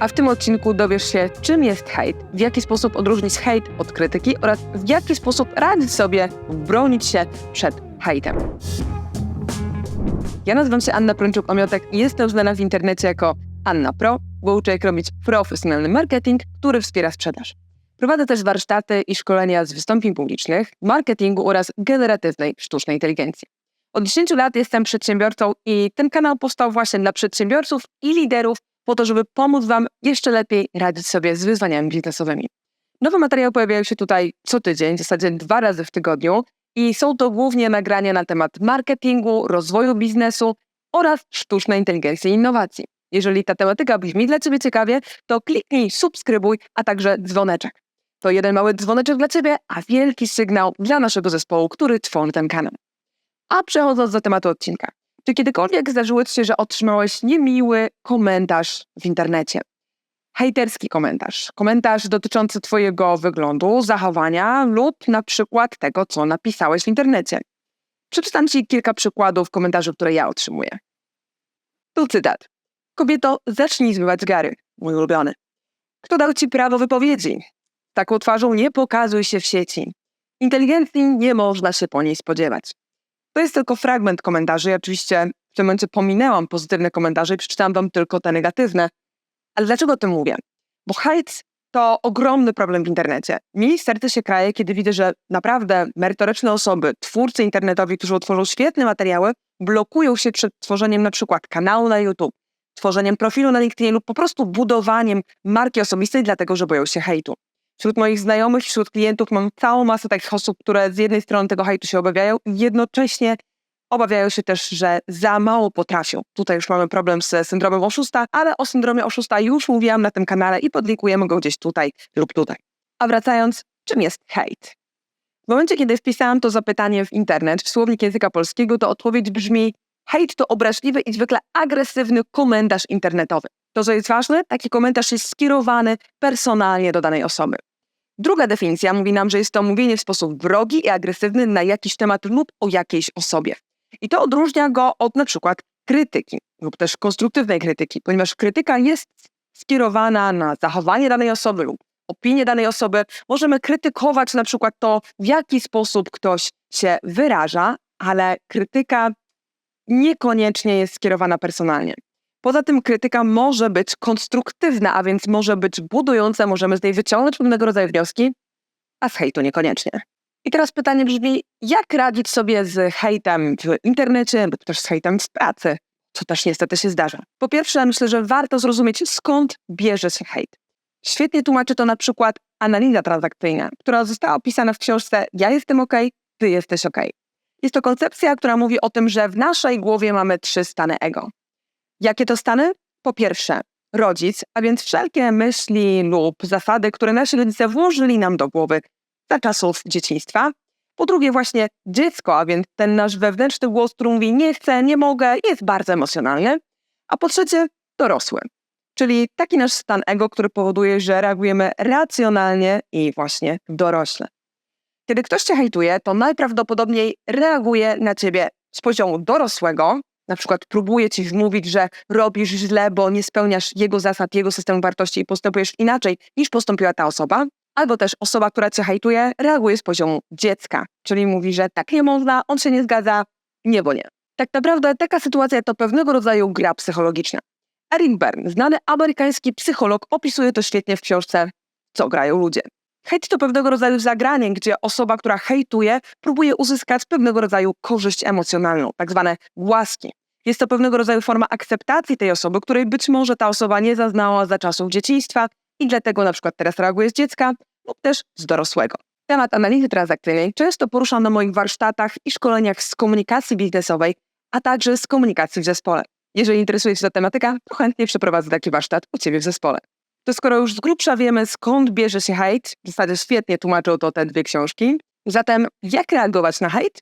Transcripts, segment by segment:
A w tym odcinku dowiesz się, czym jest hejt, w jaki sposób odróżnić hejt od krytyki oraz w jaki sposób radzić sobie, bronić się przed hejtem. Ja nazywam się Anna Prączuk-Omiotek i jestem znana w internecie jako Anna Pro, bo uczę jak robić profesjonalny marketing, który wspiera sprzedaż. Prowadzę też warsztaty i szkolenia z wystąpień publicznych, marketingu oraz generatywnej sztucznej inteligencji. Od 10 lat jestem przedsiębiorcą i ten kanał powstał właśnie dla przedsiębiorców i liderów po to, żeby pomóc Wam jeszcze lepiej radzić sobie z wyzwaniami biznesowymi. Nowe materiały pojawiają się tutaj co tydzień, w zasadzie dwa razy w tygodniu i są to głównie nagrania na temat marketingu, rozwoju biznesu oraz sztucznej inteligencji i innowacji. Jeżeli ta tematyka brzmi dla Ciebie ciekawie, to kliknij subskrybuj, a także dzwoneczek. To jeden mały dzwoneczek dla Ciebie, a wielki sygnał dla naszego zespołu, który tworzy ten kanał. A przechodząc do tematu odcinka. Czy kiedykolwiek zdarzyło Ci się, że otrzymałeś niemiły komentarz w internecie? Hejterski komentarz. Komentarz dotyczący Twojego wyglądu, zachowania lub na przykład tego, co napisałeś w internecie. Przeczytam Ci kilka przykładów komentarzy, które ja otrzymuję. Tu cytat. Kobieto, zacznij zmywać gary. Mój ulubiony. Kto dał Ci prawo wypowiedzi? Taką twarzą nie pokazuj się w sieci. Inteligencji nie można się po niej spodziewać. To jest tylko fragment komentarzy. Ja oczywiście w tym momencie pominęłam pozytywne komentarze i przeczytałam wam tylko te negatywne. Ale dlaczego o tym mówię? Bo hejt to ogromny problem w internecie. Mi serce się kraje, kiedy widzę, że naprawdę merytoryczne osoby, twórcy internetowi, którzy utworzą świetne materiały, blokują się przed tworzeniem na przykład kanału na YouTube, tworzeniem profilu na LinkedIn lub po prostu budowaniem marki osobistej, dlatego że boją się hejtu. Wśród moich znajomych, wśród klientów mam całą masę takich osób, które z jednej strony tego hejtu się obawiają jednocześnie obawiają się też, że za mało potrafią. Tutaj już mamy problem z syndromem oszusta, ale o syndromie oszusta już mówiłam na tym kanale i podlinkujemy go gdzieś tutaj lub tutaj. A wracając, czym jest hejt? W momencie, kiedy wpisałam to zapytanie w internet, w słownik języka polskiego, to odpowiedź brzmi hejt to obraźliwy i zwykle agresywny komentarz internetowy. To, co jest ważne, taki komentarz jest skierowany personalnie do danej osoby. Druga definicja mówi nam, że jest to mówienie w sposób wrogi i agresywny na jakiś temat lub o jakiejś osobie. I to odróżnia go od na przykład krytyki lub też konstruktywnej krytyki, ponieważ krytyka jest skierowana na zachowanie danej osoby lub opinię danej osoby. Możemy krytykować na przykład to, w jaki sposób ktoś się wyraża, ale krytyka niekoniecznie jest skierowana personalnie. Poza tym krytyka może być konstruktywna, a więc może być budująca, możemy z niej wyciągnąć pewnego rodzaju wnioski, a z hejtu niekoniecznie. I teraz pytanie brzmi, jak radzić sobie z hejtem w internecie, lub też z hejtem w pracy, co też niestety się zdarza. Po pierwsze, myślę, że warto zrozumieć, skąd bierze się hejt. Świetnie tłumaczy to na przykład analiza transakcyjna, która została opisana w książce Ja jestem OK, ty jesteś OK. Jest to koncepcja, która mówi o tym, że w naszej głowie mamy trzy stany ego. Jakie to stany? Po pierwsze, rodzic, a więc wszelkie myśli lub zasady, które nasi rodzice włożyli nam do głowy za czasów dzieciństwa. Po drugie, właśnie dziecko, a więc ten nasz wewnętrzny głos, który mówi nie chcę, nie mogę, jest bardzo emocjonalny. A po trzecie, dorosły, czyli taki nasz stan ego, który powoduje, że reagujemy racjonalnie i właśnie dorośle. Kiedy ktoś cię hejtuje, to najprawdopodobniej reaguje na ciebie z poziomu dorosłego, na przykład próbuje ci wmówić, że robisz źle, bo nie spełniasz jego zasad, jego systemu wartości i postępujesz inaczej niż postąpiła ta osoba, albo też osoba, która cię hejtuje, reaguje z poziomu dziecka, czyli mówi, że tak nie można, on się nie zgadza, nie bo nie. Tak naprawdę taka sytuacja to pewnego rodzaju gra psychologiczna. Erin Bern, znany amerykański psycholog, opisuje to świetnie w książce Co grają ludzie. Hejt to pewnego rodzaju zagranie, gdzie osoba, która hejtuje, próbuje uzyskać pewnego rodzaju korzyść emocjonalną, tak zwane łaski. Jest to pewnego rodzaju forma akceptacji tej osoby, której być może ta osoba nie zaznała za czasów dzieciństwa i dlatego na przykład teraz reaguje z dziecka lub też z dorosłego. Temat analizy transakcyjnej często poruszam na moich warsztatach i szkoleniach z komunikacji biznesowej, a także z komunikacji w zespole. Jeżeli interesuje się ta tematyka, to chętnie przeprowadzę taki warsztat u Ciebie w zespole. To skoro już z grubsza wiemy, skąd bierze się hejt, w zasadzie świetnie tłumaczą to te dwie książki, zatem jak reagować na hejt?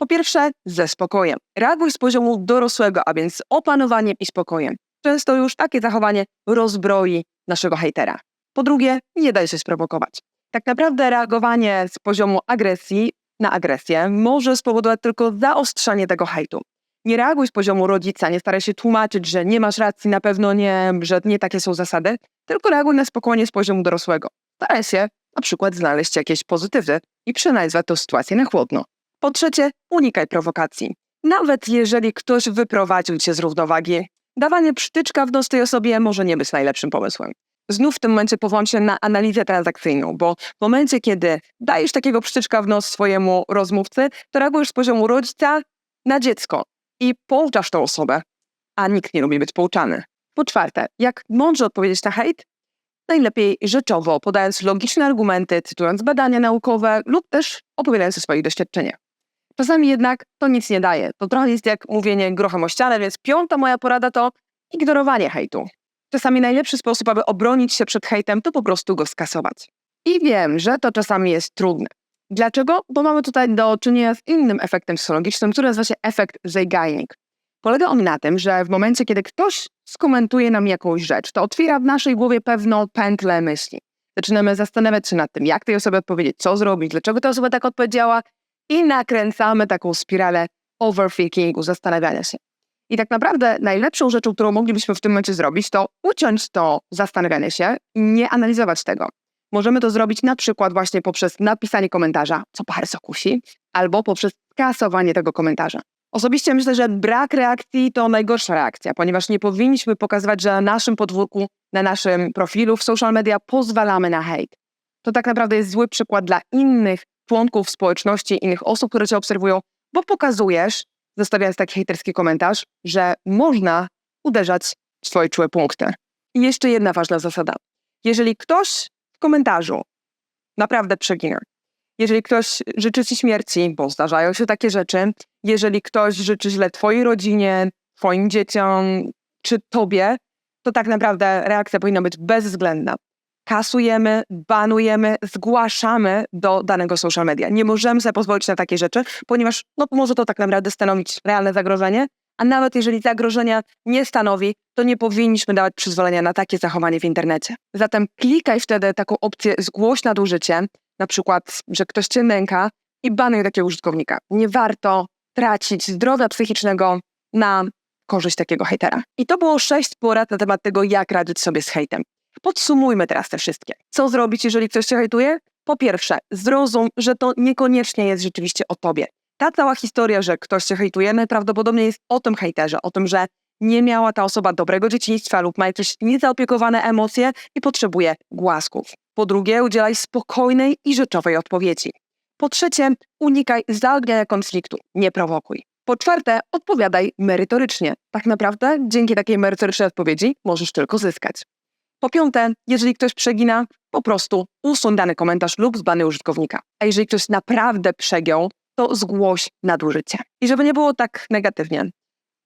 Po pierwsze, ze spokojem. Reaguj z poziomu dorosłego, a więc z opanowaniem i spokojem. Często już takie zachowanie rozbroi naszego hejtera. Po drugie, nie daj się sprowokować. Tak naprawdę reagowanie z poziomu agresji na agresję może spowodować tylko zaostrzanie tego hejtu. Nie reaguj z poziomu rodzica, nie staraj się tłumaczyć, że nie masz racji, na pewno nie, że nie takie są zasady, tylko reaguj na spokojnie z poziomu dorosłego. Staraj się na przykład znaleźć jakieś pozytywy i przenazwać tę sytuację na chłodno. Po trzecie, unikaj prowokacji. Nawet jeżeli ktoś wyprowadził cię z równowagi, dawanie przytyczka w nos tej osobie może nie być najlepszym pomysłem. Znów w tym momencie powołam się na analizę transakcyjną, bo w momencie, kiedy dajesz takiego przytyczka w nos swojemu rozmówcy, to reagujesz z poziomu rodzica na dziecko i pouczasz tą osobę, a nikt nie lubi być pouczany. Po czwarte, jak mądrze odpowiedzieć na hejt? Najlepiej rzeczowo, podając logiczne argumenty, cytując badania naukowe lub też opowiadając o swoich doświadczeniach. Czasami jednak to nic nie daje. To trochę jest jak mówienie grochem o ścianę, więc piąta moja porada to ignorowanie hejtu. Czasami najlepszy sposób, aby obronić się przed hejtem, to po prostu go skasować. I wiem, że to czasami jest trudne. Dlaczego? Bo mamy tutaj do czynienia z innym efektem psychologicznym, który nazywa się efekt Zeigarnik. Polega on na tym, że w momencie, kiedy ktoś skomentuje nam jakąś rzecz, to otwiera w naszej głowie pewną pętlę myśli. Zaczynamy zastanawiać się nad tym, jak tej osobie odpowiedzieć, co zrobić, dlaczego ta osoba tak odpowiedziała i nakręcamy taką spiralę overthinkingu, zastanawiania się. I tak naprawdę najlepszą rzeczą, którą moglibyśmy w tym momencie zrobić, to uciąć to zastanawianie się i nie analizować tego. Możemy to zrobić na przykład właśnie poprzez napisanie komentarza, co bardzo kusi, albo poprzez skasowanie tego komentarza. Osobiście myślę, że brak reakcji to najgorsza reakcja, ponieważ nie powinniśmy pokazywać, że na naszym podwórku, na naszym profilu w social media pozwalamy na hejt. To tak naprawdę jest zły przykład dla innych członków społeczności, innych osób, które cię obserwują, bo pokazujesz, zostawiając taki hejterski komentarz, że można uderzać w swoje czułe punkty. I jeszcze jedna ważna zasada. Jeżeli ktoś w komentarzu naprawdę przegina, jeżeli ktoś życzy ci śmierci, bo zdarzają się takie rzeczy, jeżeli ktoś życzy źle twojej rodzinie, twoim dzieciom czy tobie, to tak naprawdę reakcja powinna być bezwzględna. Kasujemy, banujemy, zgłaszamy do danego social media. Nie możemy sobie pozwolić na takie rzeczy, ponieważ no, może to tak naprawdę stanowić realne zagrożenie, a nawet jeżeli zagrożenia nie stanowi, to nie powinniśmy dawać przyzwolenia na takie zachowanie w internecie. Zatem klikaj wtedy taką opcję zgłoś nadużycie, na przykład, że ktoś cię nęka i banuj takiego użytkownika. Nie warto tracić zdrowia psychicznego na korzyść takiego hejtera. I to było sześć porad na temat tego, jak radzić sobie z hejtem. Podsumujmy teraz te wszystkie. Co zrobić, jeżeli ktoś cię hejtuje? Po pierwsze, zrozum, że to niekoniecznie jest rzeczywiście o tobie. Ta cała historia, że ktoś cię hejtuje, najprawdopodobniej jest o tym hejterze, o tym, że nie miała ta osoba dobrego dzieciństwa lub ma jakieś niezaopiekowane emocje i potrzebuje głasków. Po drugie, udzielaj spokojnej i rzeczowej odpowiedzi. Po trzecie, unikaj zaogniania konfliktu, nie prowokuj. Po czwarte, odpowiadaj merytorycznie. Tak naprawdę dzięki takiej merytorycznej odpowiedzi możesz tylko zyskać. Po piąte, jeżeli ktoś przegina, po prostu usuń dany komentarz lub zbany użytkownika. A jeżeli ktoś naprawdę przegiął, to zgłoś nadużycie. I żeby nie było tak negatywnie,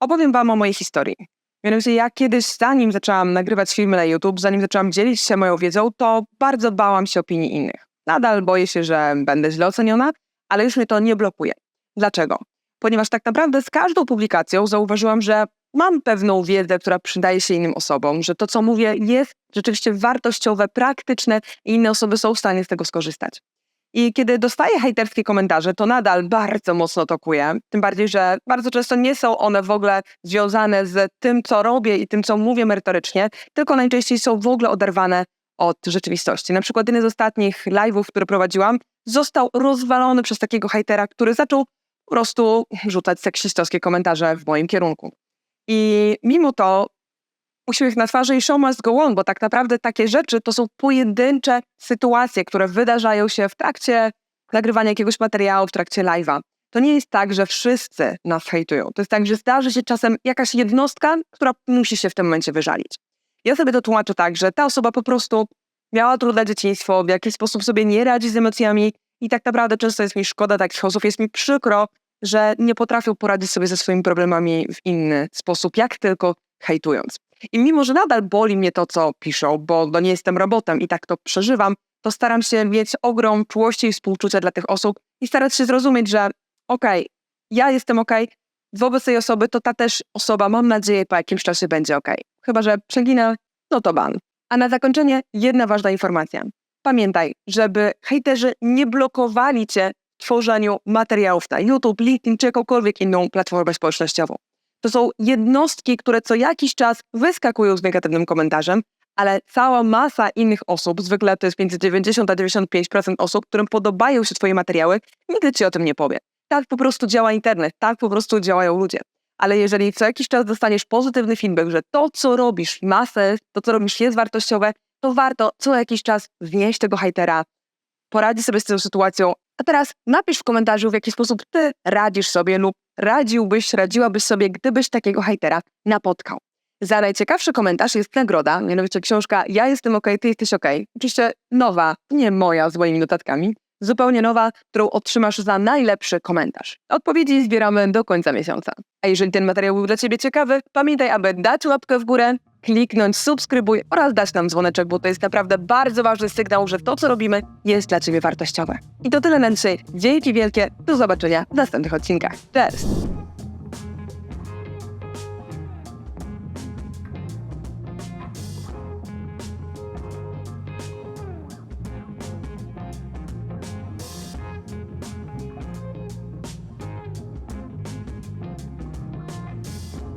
opowiem Wam o mojej historii. Mianowicie ja kiedyś, zanim zaczęłam nagrywać filmy na YouTube, zanim zaczęłam dzielić się moją wiedzą, to bardzo bałam się opinii innych. Nadal boję się, że będę źle oceniona, ale już mnie to nie blokuje. Dlaczego? Ponieważ tak naprawdę z każdą publikacją zauważyłam, że mam pewną wiedzę, która przydaje się innym osobom, że to, co mówię, jest rzeczywiście wartościowe, praktyczne i inne osoby są w stanie z tego skorzystać. I kiedy dostaję hejterskie komentarze, to nadal bardzo mocno tokuję. Tym bardziej, że bardzo często nie są one w ogóle związane z tym, co robię i tym, co mówię merytorycznie, tylko najczęściej są w ogóle oderwane od rzeczywistości. Na przykład jeden z ostatnich live'ów, który prowadziłam, został rozwalony przez takiego hejtera, który zaczął po prostu rzucać seksistowskie komentarze w moim kierunku. I mimo to uśmiech na twarzy i show must go on, bo tak naprawdę takie rzeczy to są pojedyncze sytuacje, które wydarzają się w trakcie nagrywania jakiegoś materiału, w trakcie live'a. To nie jest tak, że wszyscy nas hejtują. To jest tak, że zdarzy się czasem jakaś jednostka, która musi się w tym momencie wyżalić. Ja sobie to tłumaczę tak, że ta osoba po prostu miała trudne dzieciństwo, w jakiś sposób sobie nie radzi z emocjami i tak naprawdę często jest mi szkoda takich osób, jest mi przykro, że nie potrafią poradzić sobie ze swoimi problemami w inny sposób, jak tylko hejtując. I mimo, że nadal boli mnie to, co piszą, bo no nie jestem robotem i tak to przeżywam, to staram się mieć ogrom czułości i współczucia dla tych osób i starać się zrozumieć, że okej, okay, ja jestem okej, okay, wobec tej osoby to ta też osoba, mam nadzieję, po jakimś czasie będzie okej. Okay. Chyba, że przeginę, no to ban. A na zakończenie jedna ważna informacja. Pamiętaj, żeby hejterzy nie blokowali cię tworzeniu materiałów na YouTube, LinkedIn czy jakąkolwiek inną platformę społecznościową. To są jednostki, które co jakiś czas wyskakują z negatywnym komentarzem, ale cała masa innych osób, zwykle to jest między 90 a 95% osób, którym podobają się Twoje materiały, nigdy Ci o tym nie powie. Tak po prostu działa internet, tak po prostu działają ludzie. Ale jeżeli co jakiś czas dostaniesz pozytywny feedback, że to, co robisz, ma sens, to, co robisz, jest wartościowe, to warto co jakiś czas wnieść tego hejtera, poradzi sobie z tą sytuacją. A teraz napisz w komentarzu, w jaki sposób ty radzisz sobie lub radziłbyś, radziłabyś sobie, gdybyś takiego hejtera napotkał. Za najciekawszy komentarz jest nagroda, mianowicie książka Ja jestem okej, ty jesteś okej. Oczywiście nowa, nie moja z moimi notatkami, zupełnie nowa, którą otrzymasz za najlepszy komentarz. Odpowiedzi zbieramy do końca miesiąca. A jeżeli ten materiał był dla Ciebie ciekawy, pamiętaj, aby dać łapkę w górę, kliknąć subskrybuj oraz dać nam dzwoneczek, bo to jest naprawdę bardzo ważny sygnał, że to, co robimy, jest dla Ciebie wartościowe. I to tyle na dzisiaj. Dzięki wielkie, do zobaczenia w następnych odcinkach. Cześć!